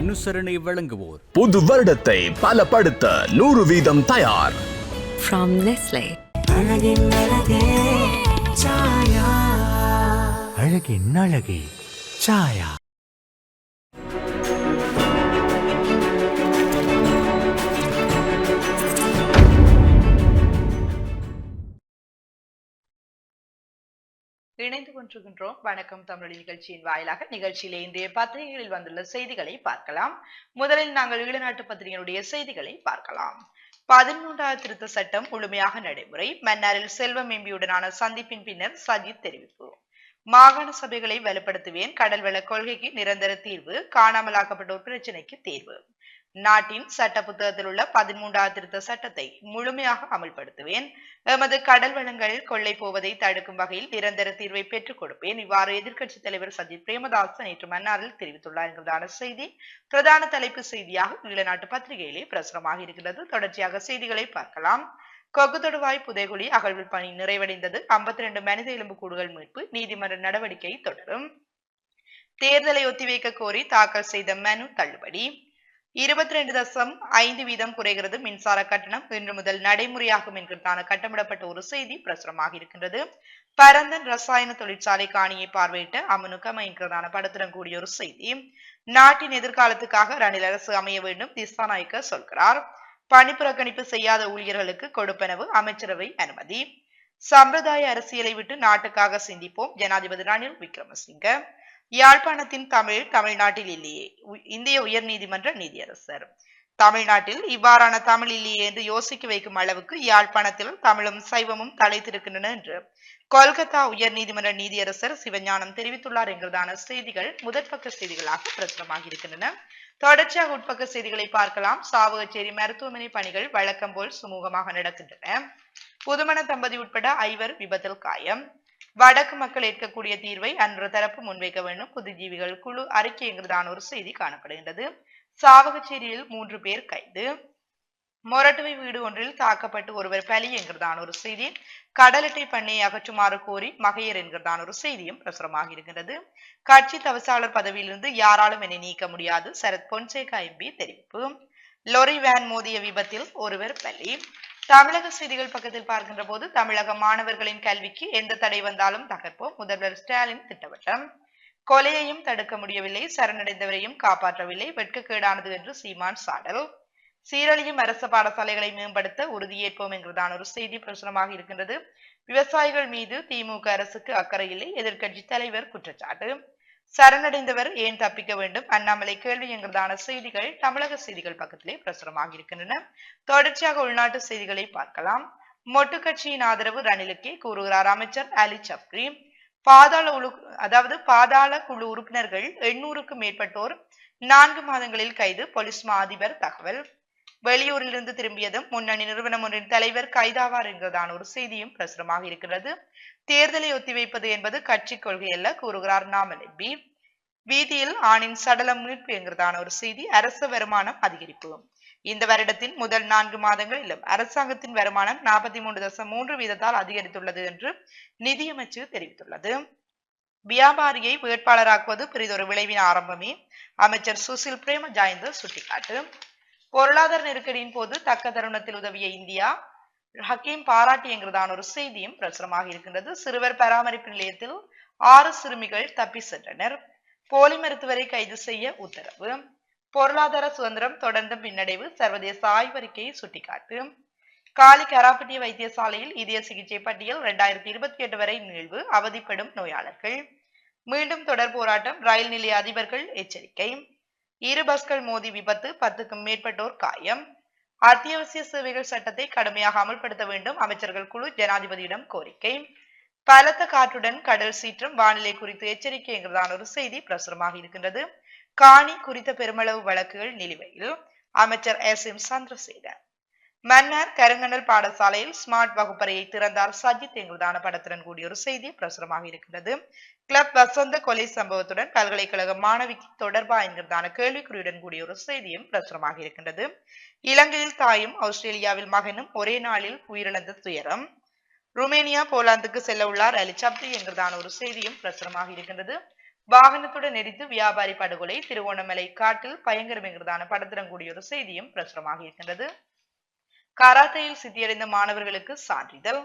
அனுசரணை வழங்குவோர். புது வருடத்தை பலப்படுத்த நூறு வீதம் தயார். From Nestle. அழகின் அழகே சாயா. இணைந்து கொண்டிருக்கின்றோம். வணக்கம் தமிழ் நிகழ்ச்சியின் வாயிலாக நிகழ்ச்சியிலே இன்றைய பத்திரிகைகளில் வந்துள்ள செய்திகளை பார்க்கலாம். முதலில் நாங்கள் ஈழநாட்டு பத்திரிகையினுடைய செய்திகளை பார்க்கலாம். பதிமூன்றாவது திருத்த சட்டம் முழுமையாக நடைமுறை. மன்னாரில் செல்வம் எம்பியுடனான சந்திப்பின் பின்னர் சஜித் தெரிவிப்பு. மாகாண சபைகளை வலுப்படுத்துவேன். கடல்வள கொள்கைக்கு நிரந்தர தீர்வு. காணாமலாக்கப்பட்டோர் பிரச்சினைக்கு தீர்வு. நாட்டின் சட்ட புத்தகத்தில் உள்ள பதிமூன்றாவது திருத்த சட்டத்தை முழுமையாக அமல்படுத்துவேன். எமது கடல் வளங்கள் கொள்ளை போவதை தடுக்கும் வகையில் நிரந்தர தீர்வை பெற்றுக் கொடுப்பேன். இவ்வாறு எதிர்க்கட்சித் தலைவர் சஜித் பிரேமதாஸ் நேற்று மன்னாரில் தெரிவித்துள்ளார். என்கிறதான செய்தி பிரதான தலைப்பு செய்தியாக ஈழநாட்டு பத்திரிகையிலே பிரசுரமாக இருக்கிறது தொடர்ச்சியாக செய்திகளை பார்க்கலாம். கொக்கு தொடுவாய் புதைகுழி அகழ்வில் பணி நிறைவடைந்தது. ஐம்பத்தி ரெண்டு மனித எலும்பு கூடுகள் மீட்பு நீதிமன்ற நடவடிக்கை தொடரும். தேர்தலை ஒத்திவைக்க கோரி தாக்கல் செய்த மனு தள்ளுபடி. இருபத்தி ரெண்டு தசம் ஐந்து வீதம் குறைகிறது. மின்சார கட்டணம் இன்று முதல் நடைமுறையாகும் என்கிறதான கட்டமிடப்பட்ட ஒரு செய்தி பிரசுரமாக இருக்கின்றது. பரந்தன் ரசாயன தொழிற்சாலை காணியை பார்வையிட்ட அமனுக்கம் என்கிறதான படத்துடன் கூடிய ஒரு செய்தி. நாட்டின் எதிர்காலத்துக்காக ரணில் அரசு அமைய வேண்டும் திசாநாயக்க சொல்கிறார். பணி புறக்கணிப்பு செய்யாத ஊழியர்களுக்கு கொடுப்பனவு அமைச்சரவை அனுமதி. சம்பிரதாய அரசியலை விட்டு நாட்டுக்காக சிந்திப்போம். ஜனாதிபதி ரணில் விக்ரமசிங்க. யாழ்ப்பாணத்தின் தமிழ் தமிழ்நாட்டில் இல்லையே. இந்திய உயர் நீதிமன்ற நீதியரசர். தமிழ்நாட்டில் இவ்வாறான தமிழ் இல்லையே என்று யோசிக்க வைக்கும் அளவுக்கு யாழ்ப்பாணத்தில் தமிழும் சைவமும் தலைத்திருக்கின்றன என்று கொல்கத்தா உயர் நீதிமன்ற நீதியரசர் சிவஞானம் தெரிவித்துள்ளார் என்கிறதான செய்திகள் முதற்பக்க செய்திகளாக பிரசுரமாக இருக்கின்றன. தொடர்ச்சியாக உட்பக்க செய்திகளை பார்க்கலாம். சாவகச்சேரி மருத்துவமனை பணிகள் வழக்கம் போல் சுமூகமாக நடக்கின்றன. புதுமண தம்பதி உட்பட ஐவர் விபத்தில் காயம். வடக்கு மக்கள் ஏற்கக்கூடிய தீர்வை அன்று தரப்பு முன்வைக்க வேண்டும். புதுஜீவிகள் குழு அறிக்கைங்கிறதான ஒரு செய்தி காணப்படுகின்றது. சாவகச்சேரியில் மூன்று பேர் கைது. மொரட்டுவை வீடு ஒன்றில் தாக்கப்பட்டு ஒருவர் பலி என்கிறதான ஒரு செய்தி. கடலட்டை பண்ணையை அகற்றுமாறு கோரி மகையர் என்கிறதான ஒரு செய்தியும் பிரசுரமாக இருக்கின்றது. கட்சி தவசாளர் பதவியிலிருந்து யாராலும் என்னை நீக்க முடியாது. சரத் பொன்சேகா எம்பி தெரிவிப்பு. லொரி வேன் மோதிய விபத்தில் ஒருவர் பலி. தமிழக செய்திகள் பக்கத்தில் பார்க்கின்ற போது தமிழக மாணவர்களின் கல்விக்கு எந்த தடை வந்தாலும் தகர்ப்போம். முதல்வர் ஸ்டாலின் திட்டவட்டம். கொலையையும் தடுக்க முடியவில்லை. சரணடைந்தவரையும் காப்பாற்றவில்லை. வெட்கக்கேடானது என்று சீமான் சாடல். சீரழியும் அரசு பாடசாலைகளை மேம்படுத்த உறுதியேற்போம் என்கிறதான ஒரு செய்தி பிரசுரமாக இருக்கின்றது. விவசாயிகள் மீது திமுக அரசுக்கு அக்கறை இல்லை. எதிர்கட்சி தலைவர் குற்றச்சாட்டு. சரணடைந்தவர் ஏன் தப்பிக்க வேண்டும்? அண்ணாமலை கேள்வி என்கிறதான செய்திகள் தமிழக செய்திகள் பக்கத்திலே பிரசுரமாக இருக்கின்றன. தொடர்ச்சியாக உள்நாட்டு செய்திகளை பார்க்கலாம். மொட்டு கட்சியின் ஆதரவு ரணிலுக்கே கூறுகிறார் அமைச்சர் அலி சப்ரி. பாதாள உழு அதாவது பாதாள குழு உறுப்பினர்கள் எண்ணூறுக்கும் மேற்பட்டோர் நான்கு மாதங்களில் கைது போலீஸ் மா அதிபர் தகவல். வெளியூரிலிருந்து திரும்பியதும் முன்னணி நிறுவனம் ஒன்றின் தலைவர் கைதாவார் என்கிறதான ஒரு செய்தியும் பிரசுரமாக இருக்கிறது. தேர்தலை ஒத்திவைப்பது என்பது கட்சி கொள்கை அல்ல கூறுகிறார் நாமல் பி. வீதியில் ஆணின் சடலம் மீட்பு என்கிறதான ஒரு செய்தி அரசு வருமானம் அதிகரிப்பு. இந்த வருடத்தின் முதல் நான்கு மாதங்களிலும் அரசாங்கத்தின் வருமானம் நாற்பத்தி மூன்று தசம் மூன்று வீதத்தால் அதிகரித்துள்ளது என்று நிதியமைச்சு தெரிவித்துள்ளது. வியாபாரியை வேட்பாளராக்குவது பெரிதொரு விளைவின் ஆரம்பமே அமைச்சர் சுசில் பிரேம ஜாயந்த சுட்டிக்காட்டு. பொருளாதார நெருக்கடியின் போது தக்க தருணத்தில் உதவிய இந்தியா ஹக்கீம் பாராட்டி என்கிறதான ஒரு செய்தியும் பிரசுரமாக இருக்கின்றது. சிறுவர் பராமரிப்பு நிலையத்தில் ஆறு சிறுமிகள் தப்பி சென்றனர். போலி மருத்துவரை கைது செய்ய உத்தரவு. பொருளாதார சுதந்திரம் தொடர்ந்த பின்னடைவு சர்வதேச ஆய்வறிக்கையை சுட்டிக்காட்டு. காலி கராப்பட்டி வைத்தியசாலையில் இதய சிகிச்சை பட்டியல் இரண்டாயிரத்தி இருபத்தி எட்டு வரை நிகழ்வு அவதிப்படும் நோயாளர்கள். மீண்டும் தொடர் போராட்டம் ரயில் நிலைய அதிபர்கள் எச்சரிக்கை. இரு பஸ்கள் மோதி விபத்து பத்துக்கும் மேற்பட்டோர் காயம். அத்தியாவசிய சேவைகள் சட்டத்தை கடுமையாக அமல்படுத்த வேண்டும் அமைச்சர்கள் குழு ஜனாதிபதியிடம் கோரிக்கை. பலத்த காற்றுடன் கடல் சீற்றம் வானிலை குறித்து எச்சரிக்கை என்கிறதான ஒரு செய்தி பிரசுரமாக இருக்கின்றது. காணி குறித்த பெருமளவு வழக்குகள் நிலுவையில். அமைச்சர் எஸ் எம் சந்திரசேகர். மன்னார் கருங்கணல் பாடசாலையில் ஸ்மார்ட் வகுப்பறையை திறந்தார் சஜித். என்கிறதான படத்துடன் கூடிய ஒரு செய்தி பிரசுரமாக இருக்கிறது. கிளப் வசந்த கொலை சம்பவத்துடன் பல்கலைக்கழக மாணவிக்கு தொடர்பா என்கிறதான கேள்விக்குறியுடன் கூடிய ஒரு செய்தியும் பிரசுரமாக இருக்கின்றது. இலங்கையில் தாயும் ஆஸ்திரேலியாவில் மகனும் ஒரே நாளில் உயிரிழந்த துயரம். ருமேனியா போலாந்துக்கு செல்ல உள்ளார் அலிசப்தி என்கிறதான ஒரு செய்தியும் பிரசுரமாக இருக்கின்றது. வாகனத்துடன் எரித்து வியாபாரி படுகொலை திருவோணமலை காட்டில் பயங்கரம் என்கிறதான படத்துடன் கூடிய ஒரு செய்தியும் பிரசுரமாக இருக்கின்றது. கராத்தையில் சித்தியடைந்த மாணவர்களுக்கு சான்றிதழ்.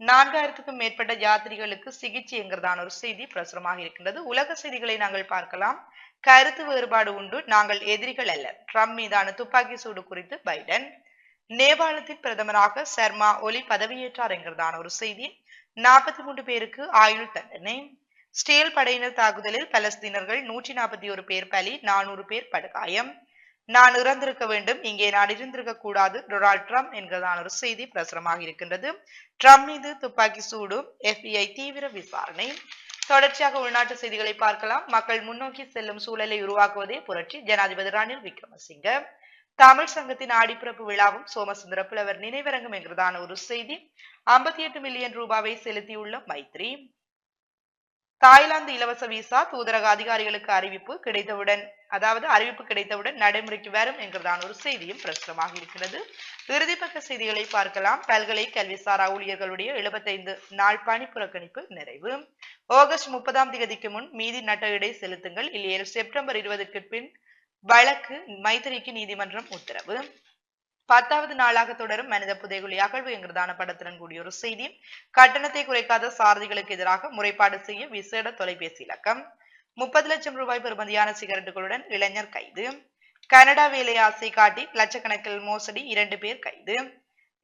நான்காயிரத்துக்கும் மேற்பட்ட யாத்திரிகளுக்கு சிகிச்சை என்கிறதான ஒரு செய்தி பிரசுரமாக இருக்கின்றது. உலக செய்திகளை நாங்கள் பார்க்கலாம். கருத்து வேறுபாடு உண்டு. நாங்கள் எதிரிகள் அல்ல. ட்ரம்ப் மீதான துப்பாக்கி சூடு குறித்து பைடன். நேபாளத்தின் பிரதமராக சர்மா ஒலி பதவியேற்றார் என்கிறதான ஒரு செய்தி. நாற்பத்தி மூன்று பேருக்கு ஆயுள் தண்டனை. ஸ்டேல் படையினர் தாக்குதலில் பலஸ்தீனர்கள் நூற்றி நாற்பத்தி ஒரு பேர் பலி நானூறு பேர் படுகாயம். நான் இறந்திருக்க வேண்டும். இங்கே நான் இருந்திருக்க கூடாது. டொனால்ட் ட்ரம்ப் என்கிறதான ஒரு செய்தி பிரசுரமாக இருக்கின்றது. ட்ரம்ப் மீது துப்பாக்கி சூடு எஃபிஐ தீவிர விசாரணை. தொடர்ச்சியாக உள்நாட்டு செய்திகளை பார்க்கலாம். மக்கள் முன்னோக்கி செல்லும் சூழலை உருவாக்குவதே புரட்சி. ஜனாதிபதி ரணில் விக்ரமசிங்க. தமிழ் சங்கத்தின் ஆடிப்பிறப்பு விழாவும் சோமசுந்தர புலவர் நினைவரங்கம் என்கிறதான ஒரு செய்தி. ஐம்பத்தி எட்டு மில்லியன் ரூபாவை செலுத்தியுள்ள மைத்ரி. தாய்லாந்து இலவச விசா தூதரக அதிகாரிகளுக்கு அறிவிப்பு கிடைத்தவுடன் அதாவது அறிவிப்பு கிடைத்தவுடன் நடைமுறைக்கு வரும் என்கிறதான ஒரு செய்தியும் பிரசுரமாக இருக்கிறது. இறுதிப்பக்க செய்திகளை பார்க்கலாம். பல்கலை கல்விசாரா ஊழியர்களுடைய எழுபத்தைந்து நாள் பணி புறக்கணிப்பு நிறைவு. ஆகஸ்ட் முப்பதாம் தேதிக்கு முன் மீதி நட்டஈடை செலுத்துங்கள். இல்லையெனில் செப்டம்பர் இருபதுக்கு பின் வழக்கு மைத்திரிக்கு நீதிமன்றம் உத்தரவு. பத்தாவது நாளாக தொடரும் மனித புதைகுழி அகழ்வு என்கிறதான படத்துடன் கூடிய ஒரு செய்தி. கட்டணத்தை குறைக்காத சாரதிகளுக்கு எதிராக முறைப்பாடு செய்ய விசேட தொலைபேசி இலக்கம். முப்பது லட்சம் ரூபாய் பெறுமதியான சிகரெட்டுகளுடன் இளைஞர் கைது. கனடா வேலை ஆசை காட்டி லட்சக்கணக்கில் மோசடி இரண்டு பேர் கைது.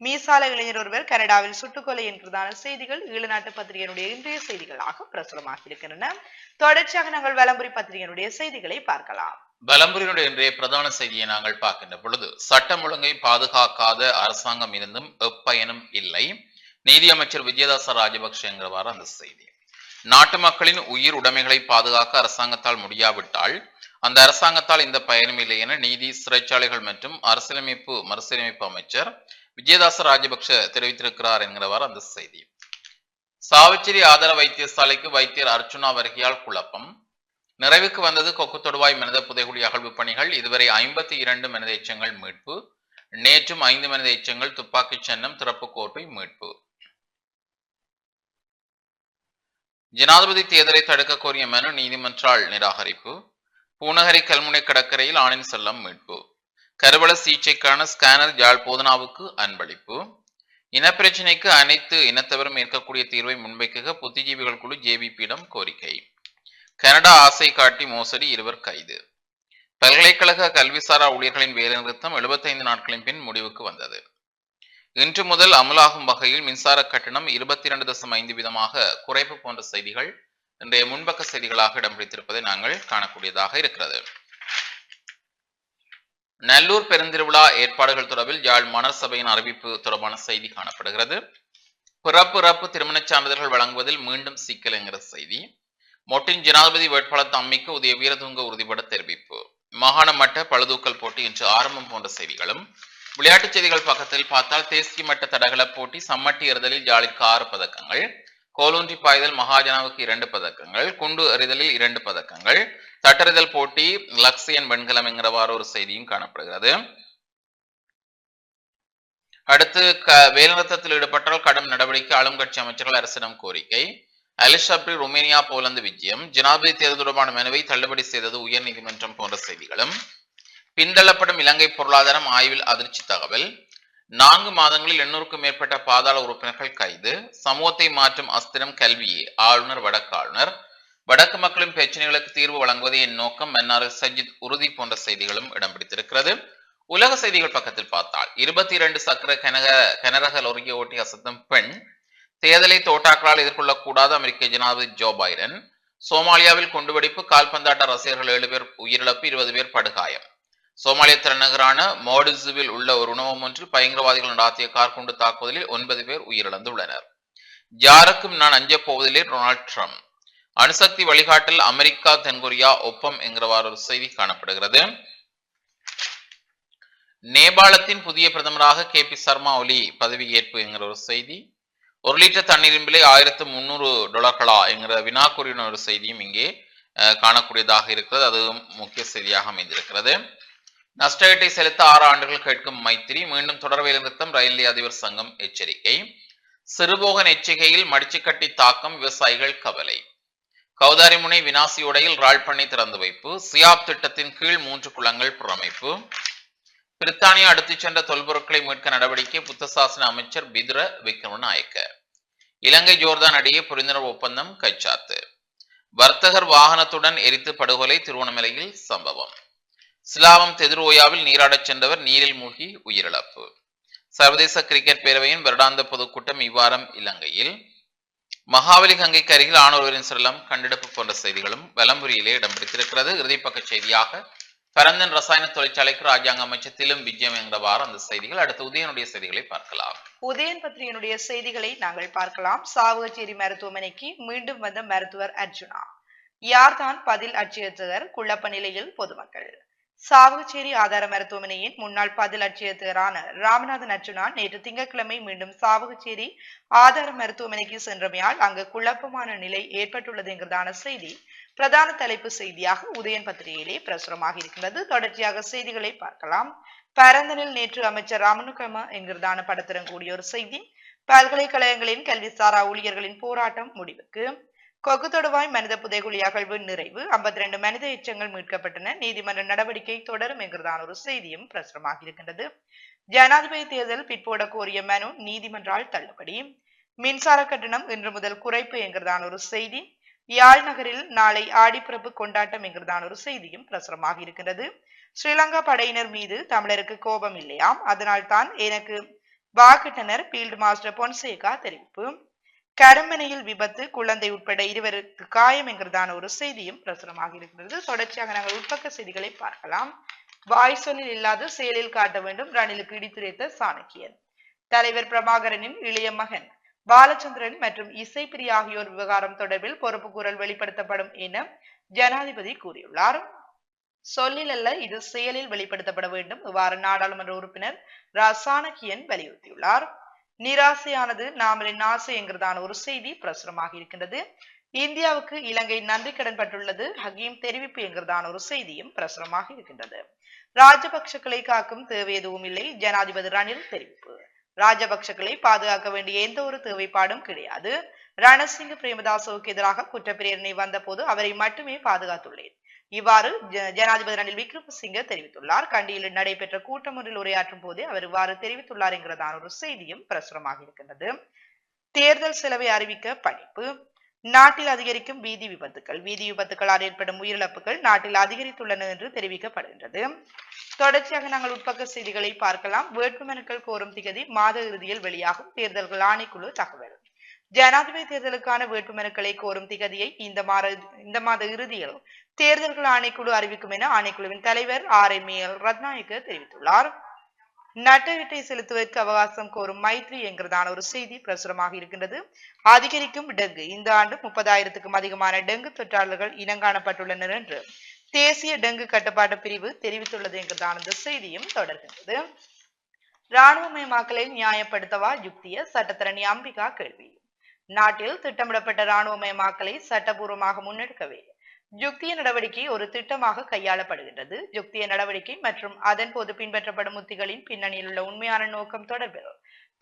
மீசால இளைஞர் ஒருவர் கனடாவில் சுட்டுக்கொலை என்கிறதான செய்திகள் ஈழநாட்டு பத்திரிகையினுடைய இன்றைய செய்திகளாக பிரசுரமாக இருக்கின்றன. தொடர்ச்சியாக நாங்கள் வலம்புரி பத்திரிகையினுடைய செய்திகளை பார்க்கலாம். பலம்புரியினுடைய இன்றைய பிரதான செய்தியை நாங்கள் பார்க்கின்ற பொழுது சட்டம் ஒழுங்கை பாதுகாக்காத அரசாங்கம் இருந்தும் எப்பயனும் இல்லை. நீதியமைச்சர் விஜயதாச ராஜபக்சேங்கிறவாறு அந்த செய்தி. நாட்டு மக்களின் உயிர் உடைமைகளை பாதுகாக்க அரசாங்கத்தால் முடியாவிட்டால் அந்த அரசாங்கத்தால் இந்த பயனும் இல்லை என நீதி சிறைச்சாலைகள் மற்றும் அரசியலமைப்பு மறுசீரமைப்பு அமைச்சர் விஜயதாச ராஜபக்ஷ தெரிவித்திருக்கிறார் என்கிறவாறு அந்த செய்தி. சாவிச்சேரி ஆதார வைத்தியசாலைக்கு வைத்தியர் அர்ச்சுனா வருகையால் குழப்பம். நிறைவுக்கு வந்தது கொக்கு தொடுவாய் மனித புதைகுழி அகழ்வு பணிகள் இதுவரை ஐம்பத்தி இரண்டு மனித எச்சங்கள் மீட்பு நேற்றும் ஐந்து மனித எச்சங்கள் துப்பாக்கிச் சன்னம் திறப்பு கோர்வை மீட்பு. ஜனாதிபதி தேர்தலை தடுக்க கோரிய மனு நீதிமன்றால் நிராகரிப்பு. பூநகரி கல்முனை கடற்கரையில் ஆணின் செல்லம் மீட்பு. கருவள சிகிச்சைக்கான ஸ்கேனர் யாழ் போதனாவுக்கு அன்பளிப்பு. இனப்பிரச்சினைக்கு அனைத்து இனத்தவரும் ஏற்கக்கூடிய தீர்வை முன்வைக்க புத்திஜீவிகள் குழு ஜேபிபியிடம் கோரிக்கை. கனடா ஆசை காட்டி மோசடி இருவர் கைது. பல்கலைக்கழக கல்விசாரா ஊழியர்களின் வேலைநிறுத்தம் 75 நாட்களின் பின் முடிவுக்கு வந்தது. இன்று முதல் அமலாகும் வகையில் மின்சார கட்டணம் இருபத்தி இரண்டு தசம் ஐந்து வீதமாக குறைப்பு போன்ற செய்திகள் இன்றைய முன்பக்க செய்திகளாக இடம் பிடித்திருப்பதை நாங்கள் காணக்கூடியதாக இருக்கிறது. நல்லூர் பெருந்திருவிழா ஏற்பாடுகள் தொடர்பில் யாழ் மணர் சபையின் அறிவிப்பு தொடர்பான செய்தி காணப்படுகிறது. பிறப்பு இறப்பு திருமணச் சான்றிதழ்கள் வழங்குவதில் மீண்டும் சிக்கல் என்கிற செய்தி. மொட்டின் ஜனாதிபதி வேட்பாளர் தம்மிக்கு உதய வீரதுங்க உறுதிபட தெரிவிப்பு. மாகாண மட்ட பழுதூக்கல் போட்டி இன்று ஆரம்பம் போன்ற செய்திகளும். விளையாட்டுச் செய்திகள் பக்கத்தில் பார்த்தால் தேசிய மட்ட தடகள போட்டி சம்மட்டி எறிதலில் ஜாலிக்கு ஆறு பதக்கங்கள் கோலூன்றி பாய்தல் மகாஜனாவுக்கு இரண்டு பதக்கங்கள் குண்டு எறிதலில் இரண்டு பதக்கங்கள். தட்டறிதல் போட்டி லக்ஸியன் வெண்கலம் என்கிறவாறு ஒரு செய்தியும் காணப்படுகிறது. அடுத்து க வேலைநிறுத்தத்தில் ஈடுபட்டால் கடும் நடவடிக்கை ஆளும் கட்சி அமைச்சர்கள் அரசிடம் கோரிக்கை. அலிஷாப்ரி ருமேனியா போலந்து விஜயம் ஜனாதிபதி தேர்தல் தொடர்பான மனுவை தள்ளுபடி செய்தது உயர்நீதிமன்றம் போன்ற செய்திகளும். பின்தள்ளப்படும் இலங்கை பொருளாதாரம் ஆய்வில் அதிர்ச்சி தகவல். நான்கு மாதங்களில் எண்ணூறுக்கும் மேற்பட்ட பாதாள உறுப்பினர்கள் கைது. சமூகத்தை மாற்றும் அஸ்திரம் கல்வியே ஆளுநர் வடக்கு ஆளுநர் வடக்கு மக்களின் பிரச்சனைகளுக்கு தீர்வு வழங்குவதே என் நோக்கம் மன்னார் சஜித் உறுதி போன்ற செய்திகளும் இடம் பிடித்திருக்கிறது. உலக செய்திகள் பக்கத்தில் பார்த்தால் இருபத்தி இரண்டு சக்கர கனக கனரக லொரியை ஓட்டி அசத்தும் பெண் தேர்தலை தோட்டாக்களால் எதிர்கொள்ளக்கூடாது அமெரிக்க ஜனாதிபதி ஜோ பைடன் சோமாலியாவில் குண்டுவெடிப்பு கால்பந்தாட்ட ரசிகர்கள் ஏழு பேர் உயிரிழப்பு இருபது பேர் படுகாயம். சோமாலிய தலைநகரான மோடிசுவில் உள்ள ஒரு உணவகம் ஒன்றில் பயங்கரவாதிகள் நடாத்திய கார்குண்டு தாக்குதலில் ஒன்பது பேர் உயிரிழந்துள்ளனர். யாருக்கும் நான் அஞ்சப் போவதில்லை டொனால்ட் ட்ரம்ப். அணுசக்தி வழிகாட்டல் அமெரிக்கா தென்கொரியா ஒப்பம் என்கிறவாறு ஒரு செய்தி காணப்படுகிறது. நேபாளத்தின் புதிய பிரதமராக கே பி சர்மா ஒலி பதவியேற்பு என்கிற ஒரு செய்தி. ஒரு லிட்டர் தண்ணீரின் விலை ஆயிரத்து முந்நூறு டொலர்களா என்கிற வினாக்குறியின் ஒரு செய்தியும் இங்கே காணக்கூடியதாக இருக்கிறது. அது முக்கிய செய்தியாக அமைந்திருக்கிறது. நஷ்டஈட்டை செலுத்த ஆறு ஆண்டுகள் கேட்கும் மைத்திரி. மீண்டும் தொடர் வேலைநிறுத்தம் ரயில்வே அதிபர் சங்கம் எச்சரிக்கை. சிறுபோகன் எச்சரிக்கையில் மடிச்சுக்கட்டி தாக்கம் விவசாயிகள் கவலை. கௌதாரிமுனை வினாசியோடையில் ராழ்பண்ணை திறந்து வைப்பு. சியாப் திட்டத்தின் கீழ் மூன்று குளங்கள் புறமைப்பு. பிரித்தானியா அடுத்துச் சென்ற தொல்பொருட்களை மீட்க நடவடிக்கை புத்தசாசன அமைச்சர் பிதுர விக்ரமநாயக்க. இலங்கை ஜோர்தான் இடையே புரிந்துணர்வு ஒப்பந்தம் கைச்சாத்து. வர்த்தகர் வாகனத்துடன் எரித்து படுகொலை திருவண்ணாமலையில் சம்பவம். சிலாவம் தெதிரோயாவில் நீராடச் சென்றவர் நீரில் மூழ்கி உயிரிழப்பு. சர்வதேச கிரிக்கெட் பேரவையின் வருடாந்த பொதுக்கூட்டம் இவ்வாரம் இலங்கையில். மகாவலி கங்கைக்கு அருகில் ஆணொருவரின் சடலம் கண்டெடுப்பு போன்ற செய்திகளும் வலம்புரியிலே இடம்பிடித்திருக்கிறது இறுதிப்பக்க செய்தியாக பரந்தன் ரசாயன தொழிற்சாலைக்கு ராஜாங்க அமைச்சர் திலும் விஜயம் என்கிறவாறு அந்த செய்திகள். அடுத்து உதயனுடைய செய்திகளை பார்க்கலாம். உதயன் பத்திரிகையினுடைய செய்திகளை நாங்கள் பார்க்கலாம். சாவகச்சேரி மருத்துவமனைக்கு மீண்டும் வந்த மருத்துவர் அர்ஜுனா. யார்தான் பதில் அட்சயத்தகர் குழப்ப நிலையில் பொதுமக்கள். சாவகச்சேரி ஆதார மருத்துவமனையின் முன்னாள் பதில் அட்சயத்தகரான ராமநாதன் அர்ஜுனா நேற்று திங்கட்கிழமை மீண்டும் சாவகச்சேரி ஆதார மருத்துவமனைக்கு சென்றமையால் அங்கு குழப்பமான நிலை ஏற்பட்டுள்ளது என்கிறதான செய்தி பிரதான தலைப்பு செய்தியாக உதயன் பத்திரிகையிலே பிரசுரமாக இருக்கின்றது. தொடர்ச்சியாக செய்திகளை பார்க்கலாம். பரந்தனில் நேற்று அமைச்சர் ராமனுகம என்கிறதான படத்துடன் கூடிய ஒரு செய்தி. பல்கலைக்கழகங்களின் கல்விசாரா ஊழியர்களின் போராட்டம் முடிவுக்கு. கொக்கு தொடுவாய் மனித புதைகுழி அகழ்வு நிறைவு. ஐம்பத்தி ரெண்டு மனித எச்சங்கள் மீட்கப்பட்டன. நீதிமன்ற நடவடிக்கை தொடரும் என்கிறதான ஒரு செய்தியும் பிரசுரமாக இருக்கின்றது. ஜனாதிபதி தேர்தல் பிற்போட கோரிய மனு நீதிமன்றால் தள்ளுபடி. மின்சார கட்டணம் இன்று முதல் குறைப்பு என்கிறதான ஒரு செய்தி. யாழ் நகரில் நாளை ஆடிப்பிறப்பு கொண்டாட்டம் என்கிறதான ஒரு செய்தியும் பிரசுரமாக இருக்கின்றது. ஸ்ரீலங்கா படையினர் மீது தமிழருக்கு கோபம் இல்லையாம். அதனால் தான் எனக்கு வாக்கிட்டனர் பீல்டு மாஸ்டர் பொன்சேகா தெரிவிப்பு. கடம்பனையில் விபத்து குழந்தை உட்பட இருவருக்கு காயம் என்கிறதான ஒரு செய்தியும் பிரசுரமாக இருக்கிறது தொடர்ச்சியாக நாங்கள் உட்பக்க செய்திகளை பார்க்கலாம். வாய் சொல்லில் இல்லாது செயலில் காட்ட வேண்டும். ரணிலுக்கு இடித்துரைத்த சாணக்கியன் தலைவர் பிரபாகரனின் இளைய மகன் பாலச்சந்திரன் மற்றும் இசைப்பிரி ஆகியோர் விவகாரம் தொடர்பில் பொறுப்பு குரல் வெளிப்படுத்தப்படும் என ஜனாதிபதி கூறியுள்ளார். சொல்லில் அல்ல இது செயலில் வெளிப்படுத்தப்பட வேண்டும் இவ்வாறு நாடாளுமன்ற உறுப்பினர் ரசானகியன் வலியுறுத்தியுள்ளார். நிராசையானது நாமலின் ஆசை என்கிறதான ஒரு செய்தி பிரசுரமாக இருக்கின்றது. இந்தியாவுக்கு இலங்கை நன்றி கடன் பட்டுள்ளது ஹகீம் தெரிவிப்பு என்கிறதான ஒரு செய்தியும் பிரசுரமாக இருக்கின்றது. ராஜபக்சக்களை காக்கும் தேவை எதுவும் இல்லை ஜனாதிபதி ரணில் தெரிவிப்பு. ராஜபக்சக்களை பாதுகாக்க வேண்டிய எந்த ஒரு தேவைப்பாடும் கிடையாது. ரணசிங்க பிரேமதாசவுக்கு எதிராக குற்றப்பிரேரணை வந்தபோது அவரை மட்டுமே பாதுகாத்துள்ளேன். இவ்வாறு ஜனாதிபதி ரணில் விக்ரமசிங்க தெரிவித்துள்ளார். கண்டியில் நடைபெற்ற கூட்டம் ஒன்றில் உரையாற்றும் போதே அவர் இவ்வாறு தெரிவித்துள்ளார் என்கிறதான ஒரு செய்தியும் பிரசுரமாக இருக்கின்றது. தேர்தல் செலவை அறிவிக்க படிப்பு நாட்டில் அதிகரிக்கும் வீதி விபத்துக்கள். வீதி விபத்துக்களால் ஏற்படும் உயிரிழப்புகள் நாட்டில் அதிகரித்துள்ளன என்று தெரிவிக்கப்படுகின்றது. தொடர்ச்சியாக நாங்கள் உட்பக்க செய்திகளை பார்க்கலாம். வேட்புமனுக்கள் கோரும் திகதி மாத இறுதியில் வெளியாகும். தேர்தல்கள் ஆணைக்குழு தகவல். ஜனாதிபதி தேர்தலுக்கான வேட்புமனுக்களை கோரும் திகதியை இந்த மாத இந்த மாத இறுதியில் தேர்தல்கள் ஆணைக்குழு அறிவிக்கும் என ஆணைக்குழுவின் தலைவர் ஆர் எம் எல் ரத்நாயக்க தெரிவித்துள்ளார். நட்டஈட்டை செலுத்துவதற்கு அவகாசம் கோரும் மைத்ரி என்கிறதான ஒரு செய்தி பிரசுரமாக இருக்கின்றது. அதிகரிக்கும் டெங்கு. இந்த ஆண்டு முப்பதாயிரத்துக்கும் அதிகமான டெங்கு தொற்றாளர்கள் இனங்காணப்பட்டுள்ளனர் என்று தேசிய டெங்கு கட்டுப்பாட்டு பிரிவு தெரிவித்துள்ளது என்கிறதான இந்த செய்தியும் தொடர்கின்றது. இராணுவமயமாக்கலை நியாயப்படுத்தவா யுக்திய சட்டத்தரணி அம்பிகா கேள்வி. நாட்டில் திட்டமிடப்பட்ட இராணுவமயமாக்கலை சட்டபூர்வமாக முன்னெடுக்கவே யுக்திய நடவடிக்கை ஒரு திட்டமாக கையாளப்படுகின்றது. யுக்திய நடவடிக்கை மற்றும் அதன் போது பின்பற்றப்படும் உத்திகளின் பின்னணியில் உள்ள உண்மையான நோக்கம் தொடர்பில்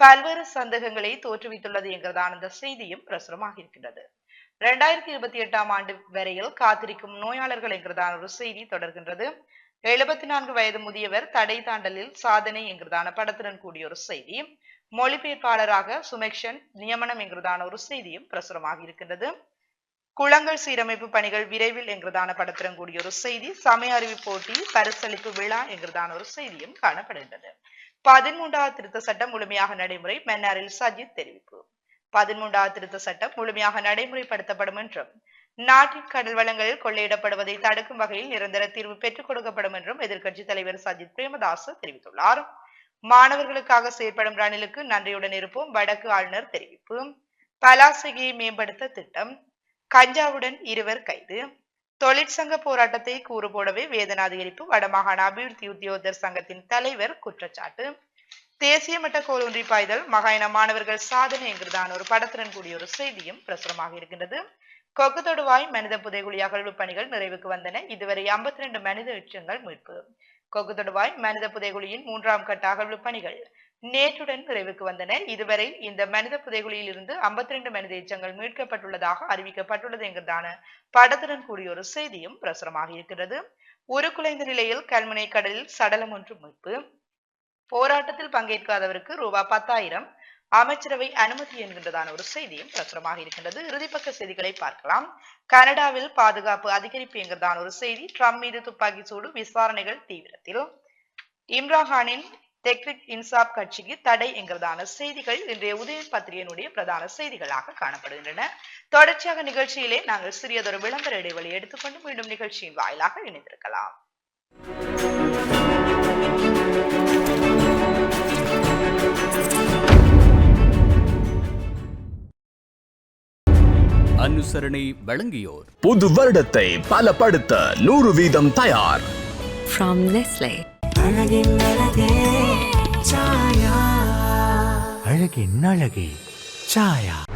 பல்வேறு சந்தேகங்களை தோற்றுவித்துள்ளது என்கிறதான இந்த செய்தியும் பிரசுரமாக இருக்கின்றது இரண்டாயிரத்தி இருபத்தி எட்டாம் ஆண்டு வரையில் காத்திருக்கும் நோயாளர்கள் என்கிறதான ஒரு செய்தி தொடர்கின்றது. எழுபத்தி நான்கு வயது முதியவர் தடை தாண்டலில் சாதனை என்கிறதான படத்துடன் கூடிய ஒரு செய்தி. மொழிபெயர்ப்பாளராக சுமேக்ஷன் நியமனம் என்கிறதான ஒரு செய்தியும் பிரசுரமாக இருக்கின்றது குளங்கள் சீரமைப்பு பணிகள் விரைவில் என்கிறதான படத்துடன் கூடிய ஒரு செய்தி. சமய அறிவு போட்டி பரிசளிப்பு விழா என்கிறதான ஒரு செய்தியும் காணப்படுகின்றது. பதிமூன்றாவது திருத்த சட்டம் முழுமையாக நடைமுறை மன்னாரில் சஜித் தெரிவிப்பு. பதிமூன்றாவது திருத்த சட்டம் முழுமையாக நடைமுறைப்படுத்தப்படும் என்றும் நாட்டின் கடல் வளங்களில் கொள்ளையிடப்படுவதை தடுக்கும் வகையில் நிரந்தர தீர்வு பெற்றுக் கொடுக்கப்படும் என்றும் எதிர்க்கட்சி தலைவர் சஜித் பிரேமதாஸ் தெரிவித்துள்ளார். மாணவர்களுக்காக செயற்படும் ரணிலுக்கு நன்றியுடன் இருப்போம். வடக்கு ஆளுநர் தெரிவிப்பு. பலாசையை மேம்படுத்த திட்டம். கஞ்சாவுடன் இருவர் கைது. தொழிற்சங்க போராட்டத்தை கூறு போடவே வேதன அதிகரிப்பு வடமாகாண அபிவிருத்தி உத்தியோகர் சங்கத்தின் தலைவர் குற்றச்சாட்டு. தேசிய மட்ட கோல் பாய்தல் மகாயின மாணவர்கள் சாதனை என்கிறதான ஒரு படத்துடன் கூடிய ஒரு செய்தியும் பிரசுரமாக இருக்கின்றது. கொக்கு தொடுவாய் மனித புதைகுழி அகழ்வு பணிகள் நிறைவுக்கு வந்தன. இதுவரை 52 ரெண்டு மனித எச்சங்கள் மீட்பு. கொக்கு தொடுவாய் மனித புதைகுழியின் மூன்றாம் கட்ட அகழ்வு பணிகள். நேற்றுடன் நிறைவுக்கு வந்தன. இதுவரை இந்த மனித புதைகுழியில் இருந்து ஐம்பத்தி ரெண்டு மனித எச்சங்கள் மீட்கப்பட்டுள்ளதாக அறிவிக்கப்பட்டுள்ளது என்கிறதான படத்துடன் கூடிய ஒரு செய்தியும் பிரசுரமாக இருக்கிறது. உருக்குலைந்த நிலையில் கல்முனை கடலில் சடலம் ஒன்று மீட்பு. போராட்டத்தில் பங்கேற்காதவருக்கு ரூபாய் பத்தாயிரம். அமைச்சரவை அனுமதி என்கின்றதான ஒரு செய்தியும் பிரசுரமாக இருக்கின்றது. இறுதிப்பக்க செய்திகளை பார்க்கலாம். கனடாவில் பாதுகாப்பு அதிகரிப்பு என்கிறதான ஒரு செய்தி ட்ரம்ப் மீது துப்பாக்கி சூடு விசாரணைகள் தீவிரத்தில். இம்ரான்கானின் தெக்ரிக் இன்சாப் கட்சிக்கு தடை என்கிறதான செய்திகள் இன்றைய உதயன் பத்திரிகையினுடைய பிரதான செய்திகளாக காணப்படுகின்றன. தொடர்ச்சியாக நிகழ்ச்சியிலே நாங்கள் சிறியதொரு விளம்பர இடைவெளி எடுத்துக்கொண்டு மீண்டும் நிகழ்ச்சியின் வாயிலாக இணைந்திருக்கலாம். அனுசரணை வழங்கியோர். புது வருடத்தை பலப்படுத்த நூறு வீதம் தயார். From Nestle. அழகின் அழகே? சாயா.